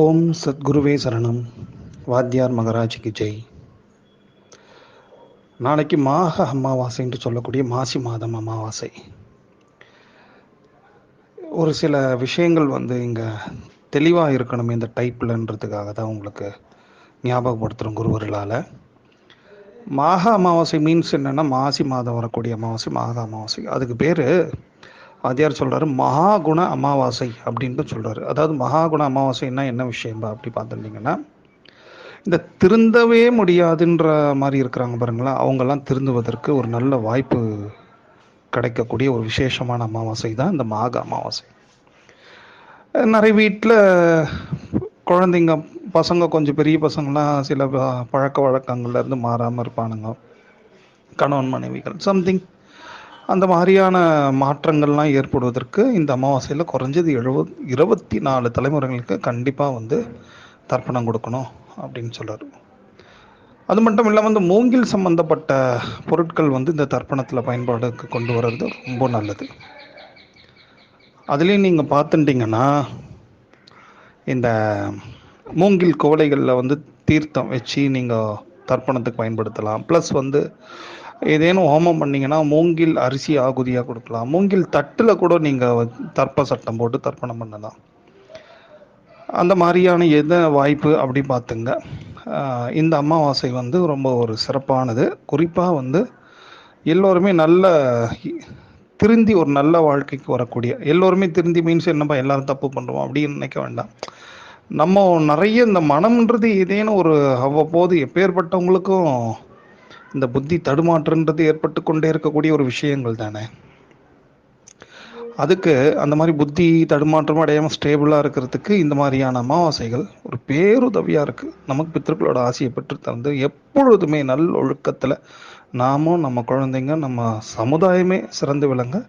ஓம் சத்குருவே சரணம். வாத்தியார் மகராஜிக்கு ஜெய். நாளைக்கு மாக அமாவாசை என்று சொல்லக்கூடிய மாசி மாதம் அமாவாசை. ஒரு சில விஷயங்கள் வந்து இங்கே தெளிவாக இருக்கணும் இந்த டைப்பில்ன்றதுக்காக தான் உங்களுக்கு ஞாபகப்படுத்துகிறோம் குருவர்களால். மாக அமாவாசை மீன்ஸ் என்னென்னா மாசி மாதம் வரக்கூடிய அமாவாசை மாக அமாவாசை. அதுக்கு பேர் வாத்தியார் சொல்கிறாரு மகாகுண அமாவாசை அப்படின்ட்டு சொல்கிறாரு அதாவது மகாகுண அமாவாசைன்னா என்ன விஷயம்பா அப்படி பார்த்துருந்தீங்கன்னா இந்த திருந்தவே முடியாதுன்ற மாதிரி இருக்கிறாங்க பாருங்களா அவங்கெல்லாம் திருந்துவதற்கு ஒரு நல்ல வாய்ப்பு கிடைக்கக்கூடிய ஒரு விசேஷமான அமாவாசை தான் இந்த மாக அமாவாசை. நிறைய வீட்டில் குழந்தைங்க பசங்க கொஞ்சம் பெரிய பசங்களாம் சில பழக்க வழக்கங்கள்லேருந்து மாறாமல் இருப்பானுங்க. கணவன் மனைவிகள் சம்திங் அந்த மாதிரியான மாற்றங்கள்லாம் ஏற்படுவதற்கு இந்த அமாவாசையில் குறைஞ்சது எழுபது இருபத்தி நாலு தலைமுறைகளுக்கு கண்டிப்பாக வந்து தர்ப்பணம் கொடுக்கணும் அப்படின்னு சொல்கிறார் அது மட்டும் இல்லாமல் இந்த மூங்கில் சம்பந்தப்பட்ட பொருட்கள் வந்து இந்த தர்ப்பணத்தில் பயன்பாடுக்கு கொண்டு வர்றது ரொம்ப நல்லது. அதுலேயும் நீங்கள் பார்த்துட்டிங்கன்னா இந்த மூங்கில் கோலைகளில் வந்து தீர்த்தம் வச்சு நீங்கள் தர்ப்பணத்துக்கு பயன்படுத்தலாம். ப்ளஸ் வந்து ஏதேனும் ஹோமம் பண்ணிங்கன்னா மூங்கில் அரிசி ஆகுதியாக கொடுக்கலாம். மூங்கில் தட்டில் கூட நீங்கள் தர்ப்ப சட்டம் போட்டு தர்ப்பணம் பண்ணலாம். அந்த மாதிரியான எந்த வாய்ப்பு அப்படி பார்த்துங்க. இந்த அமாவாசை வந்து ரொம்ப ஒரு சிறப்பானது. குறிப்பாக வந்து எல்லோருமே நல்ல திருந்தி ஒரு நல்ல வாழ்க்கைக்கு வரக்கூடிய எல்லோருமே திருந்தி மீன்ஸ் என்னப்பா எல்லாரும் தப்பு பண்ணுறோம் அப்படின்னு நினைக்க வேண்டாம். நம்ம நிறைய இந்த மனம்ன்றது ஏதேனும் ஒரு அவ்வப்போது எப்பேற்பட்டவங்களுக்கும் இந்த புத்தி தடுமாற்றன்றது ஏற்பட்டு கொண்டே இருக்கக்கூடிய ஒரு விஷயங்கள் தானே? அதுக்கு அந்த மாதிரி புத்தி தடுமாற்றம் அடையாமல் ஸ்டேபிளாக இருக்கிறதுக்கு இந்த மாதிரியான அமாவாசைகள் ஒரு பேருதவியாக இருக்குது நமக்கு பித்திருக்களோட ஆசையை பெற்று தந்து எப்பொழுதுமே நல் ஒழுக்கத்தில் நாமும் நம்ம குழந்தைங்க நம்ம சமுதாயமே சிறந்து விளங்க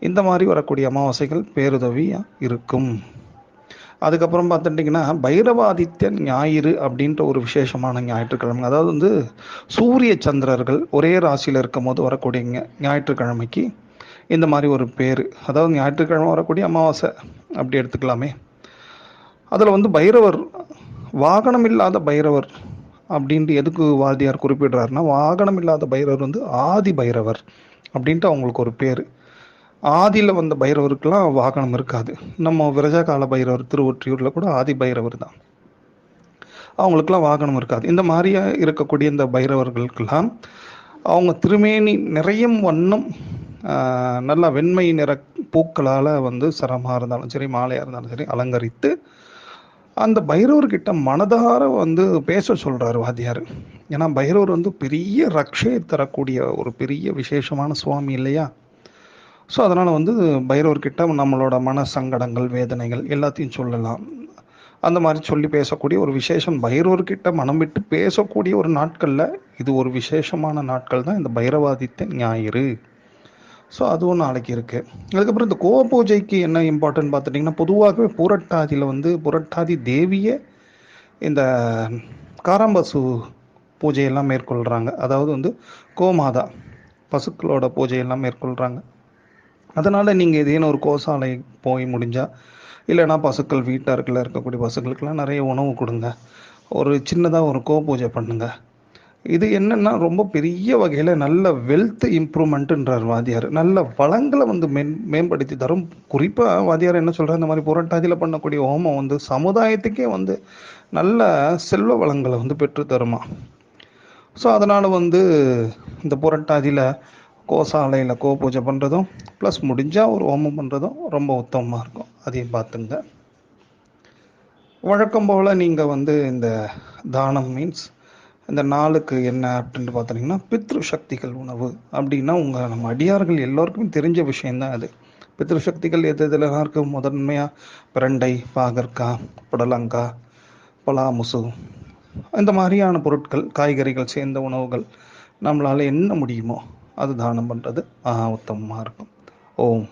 இந்த மாதிரி வரக்கூடிய அமாவாசைகள் பேருதவியாக இருக்கும். அதுக்கப்புறம் பார்த்துட்டிங்கன்னா பைரவாதித்ய ஞாயிறு அப்படின்ற ஒரு விசேஷமான ஞாயிற்றுக்கிழமை. அதாவது வந்து சூரிய சந்திரர்கள் ஒரே ராசியில் இருக்கும் போது வரக்கூடிய ஞாயிற்றுக்கிழமைக்கு இந்த மாதிரி ஒரு பேர். அதாவது ஞாயிற்றுக்கிழமை வரக்கூடிய அமாவாசை. அப்படி எடுத்துக்கலாமே. அதில் வந்து பைரவர் வாகனம் இல்லாத பைரவர் அப்படின்ட்டு எதுக்கு வாதியார் குறிப்பிடுறாருன்னா வாகனம் இல்லாத பைரவர் வந்து ஆதி பைரவர் அப்படின்ட்டு அவங்களுக்கு ஒரு பேர். ஆதியில் வந்த பைரவருக்கெல்லாம் வாகனம் இருக்காது. நம்ம விரஜா கால பைரவர் திருவொற்றியூரில் கூட ஆதி பைரவர் தான். அவங்களுக்கெல்லாம் வாகனம் இருக்காது. இந்த மாதிரியா இருக்கக்கூடிய இந்த பைரவர்களுக்கெல்லாம் அவங்க திருமேனி நிறைய வண்ணம் நல்லா வெண்மை நிற பூக்களால் வந்து சரமாக இருந்தாலும் சரி மாலையாக இருந்தாலும் சரி அலங்கரித்து அந்த பைரவர்கிட்ட மனதார வந்து பேச சொல்கிறார் வாத்தியார். ஏன்னா பைரவர் வந்து பெரிய ரக்ஷையை தரக்கூடிய ஒரு பெரிய விசேஷமான சுவாமி இல்லையா? ஸோ அதனால் வந்து பைரவர்கிட்ட நம்மளோட மன சங்கடங்கள் வேதனைகள் எல்லாத்தையும் சொல்லலாம். அந்த மாதிரி சொல்லி பேசக்கூடிய ஒரு விசேஷம். பைரவர்கிட்ட மனம் விட்டு பேசக்கூடிய ஒரு நாட்களில் இது ஒரு விசேஷமான நாட்கள் தான் இந்த பைரவாதித்த ஞாயிறு. ஸோ அதுவும் நாளைக்கு இருக்குது அதுக்கப்புறம் இந்த கோவ பூஜைக்கு என்ன இம்பார்ட்டன்ட் பார்த்துட்டிங்கன்னா பொதுவாகவே புரட்டாதியில் வந்து புரட்டாதி தேவியே இந்த காராம்பசு பூஜையெல்லாம் மேற்கொள்கிறாங்க அதாவது வந்து கோமாதா பசுக்களோட பூஜையெல்லாம் மேற்கொள்கிறாங்க அதனால் நீங்கள் ஏதேனும் ஒரு கோசாலை போய் முடிஞ்சால் இல்லைனா பசுக்கள் வீட்டாருக்குள்ள இருக்கக்கூடிய பசுக்களுக்கெல்லாம் நிறைய உணவு கொடுங்க. ஒரு சின்னதாக ஒரு கோ பூஜை பண்ணுங்க. இது என்னென்னா ரொம்ப பெரிய வகையில் நல்ல வெல்த் இம்ப்ரூவ்மெண்ட்டுன்றார் வாத்தியார். நல்ல வளங்களை வந்து மேன் மேம்படுத்தி தரும். குறிப்பாக வாத்தியார் என்ன சொல்கிறார் இந்த மாதிரி புரட்டாதியில் பண்ணக்கூடிய ஹோமம் வந்து சமுதாயத்துக்கே வந்து நல்ல செல்வ வளங்களை வந்து பெற்று தருமா ஸோ அதனால் வந்து இந்த புரட்டாதியில் கோசாலையில் கோ பூஜை பண்ணுறதும் ப்ளஸ் முடிஞ்சால் ஒரு ஹோமம் பண்ணுறதும் ரொம்ப உத்தமமாக இருக்கும். அதையும் பார்த்துங்க. வழக்கம் போல் நீங்கள் வந்து இந்த தானம் மீன்ஸ் இந்த நாளுக்கு என்ன அப்படின்ட்டு பார்த்தீங்கன்னா பித்ரு சக்திகள் உணவு அப்படின்னா உங்கள் நம்ம அடியார்கள் எல்லோருக்குமே தெரிஞ்ச விஷயந்தான் அது. பித்ரு சக்திகள் எது எதுலாம் இருக்குது முதன்மையாக பிரண்டை பாகற்காய் புடலங்காய் பலாமுசு. இந்த மாதிரியான பொருட்கள் காய்கறிகள் சேர்ந்த உணவுகள் நம்மளால் என்ன முடியுமோ? அது தானம் பண்ணுறது மகா உத்தமமாக இருக்கும். ஓம்.